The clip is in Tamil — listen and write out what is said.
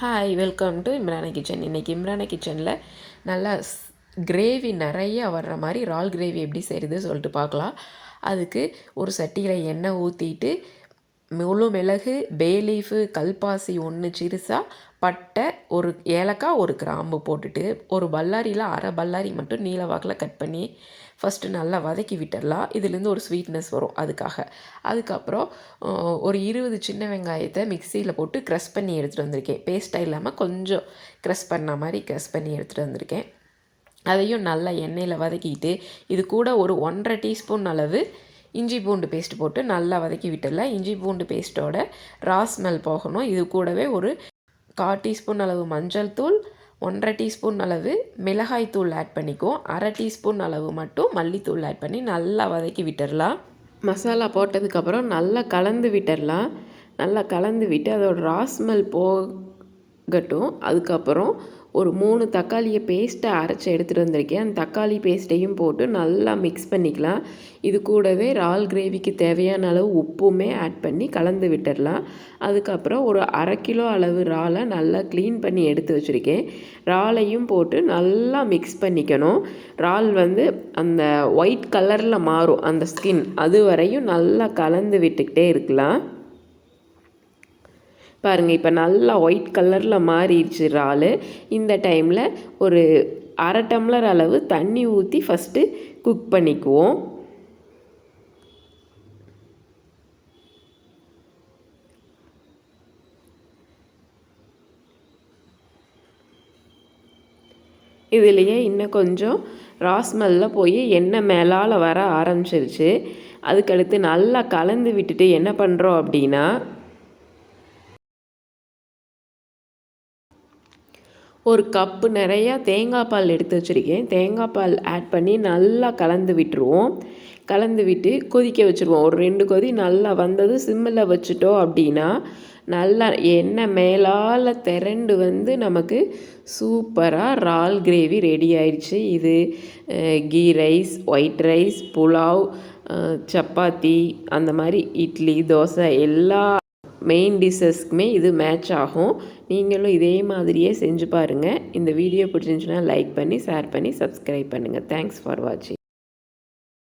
Hi welcome to Imrana kitchen இன்றைக்கி இம்ரானா கிச்சனில் நல்லா கிரேவி நிறையா வர்ற மாதிரி இறால் கிரேவி எப்படி செய்கிறது சொல்லிட்டு பார்க்கலாம். அதுக்கு ஒரு சட்டியில் எண்ணெய் ஊற்றிட்டு முழு மிளகு பேலீஃபு கல்பாசி ஒன்று சிறுசாக பட்டை ஒரு ஏலக்காய் ஒரு கிராம்பு போட்டுட்டு ஒரு பல்லாரியில் அரை பல்லாரி மட்டும் நீல வாக்கில் கட் பண்ணி ஃபஸ்ட்டு நல்லா வதக்கி விட்டுடலாம் இதுலேருந்து ஒரு ஸ்வீட்னஸ் வரும் அதுக்காக. அதுக்கப்புறம் ஒரு இருபது சின்ன வெங்காயத்தை மிக்சியில் போட்டு க்ரஷ் பண்ணி எடுத்துகிட்டு வந்திருக்கேன். பேஸ்ட்டாக இல்லாமல் கொஞ்சம் க்ரஷ் பண்ண மாதிரி க்ரஷ் பண்ணி எடுத்துகிட்டு வந்திருக்கேன். அதையும் நல்லா எண்ணெயில் வதக்கிட்டு இது கூட ஒரு ஒன்றரை டீஸ்பூன் அளவு இஞ்சி பூண்டு பேஸ்ட் போட்டு நல்லா வதக்கி விட்டுடலாம். இஞ்சி பூண்டு பேஸ்ட்டோட ரா ஸ்மெல் போகணும். இது கூடவே ஒரு கால் டீஸ்பூன் அளவு மஞ்சள் தூள் ஒன்றரை டீஸ்பூன் அளவு மிளகாய் தூள் ஆட் பண்ணிக்குவோம். அரை டீஸ்பூன் அளவு மட்டும் மல்லித்தூள் ஆட் பண்ணி நல்லா வதக்கி விட்டுடலாம். மசாலா போட்டதுக்கப்புறம் நல்லா கலந்து விட்டுடலாம். நல்லா கலந்து விட்டு அதோட ராஸ்மெல் போகட்டும். அதுக்கப்புறம் ஒரு மூணு தக்காளியை பேஸ்ட்டை அரைச்சி எடுத்துகிட்டு வந்திருக்கேன். அந்த தக்காளி பேஸ்ட்டையும் போட்டு நல்லா மிக்ஸ் பண்ணிக்கலாம். இது கூடவே இறால் கிரேவிக்கு தேவையான அளவு உப்புமே ஆட் பண்ணி கலந்து விட்டுடலாம். அதுக்கப்புறம் ஒரு அரை கிலோ அளவு இறாலை நல்லா க்ளீன் பண்ணி எடுத்து வச்சுருக்கேன். இறாலையும் போட்டு நல்லா மிக்ஸ் பண்ணிக்கணும். இறால் வந்து அந்த ஒயிட் கலரில் மாறும் அந்த ஸ்கின் அது வரையும் நல்லா கலந்து விட்டுக்கிட்டே இருக்கலாம். பாருங்கள் இப்போ நல்லா ஒயிட் கலரில் மாறிடுச்சு இறால் இந்த டைமில் ஒரு அரை டம்ளர் அளவு தண்ணி ஊற்றி ஃபஸ்ட்டு குக் பண்ணிக்குவோம். இதுலேயே இன்னும் கொஞ்சம் ராஸ்மெல்லில் போய் எண்ணெய் மேலால் வர ஆரம்பிச்சிருச்சு. அதுக்கடுத்து நல்லா கலந்து விட்டுட்டு என்ன பண்ணுறோம் அப்படின்னா ஒரு கப்பு நிறையா தேங்காய் பால் எடுத்து வச்சுருக்கேன். தேங்காய் பால் ஆட் பண்ணி நல்லா கலந்து விட்டுருவோம். கலந்து விட்டு கொதிக்க வச்சுருவோம். ஒரு ரெண்டு கொதி நல்லா வந்தது சிம்மில் வச்சுட்டோம் அப்படின்னா நல்லா எண்ணெய் மேலால் திரண்டு வந்து நமக்கு சூப்பராக இறால் கிரேவி ரெடி ஆயிடுச்சு. இது ghee rice white rice pulao chapati அந்த மாதிரி இட்லி தோசை எல்லா மெயின் டிஷ்ஷஸ்க்குமே இது மேட்ச் ஆகும். நீங்களும் இதே மாதிரியே செஞ்சு பாருங்கள் இந்த வீடியோ பிடிச்சிருந்துச்சுன்னா லைக் பண்ணி ஷேர் பண்ணி சப்ஸ்கிரைப் பண்ணுங்கள் தேங்க்ஸ் ஃபார் வாட்சிங்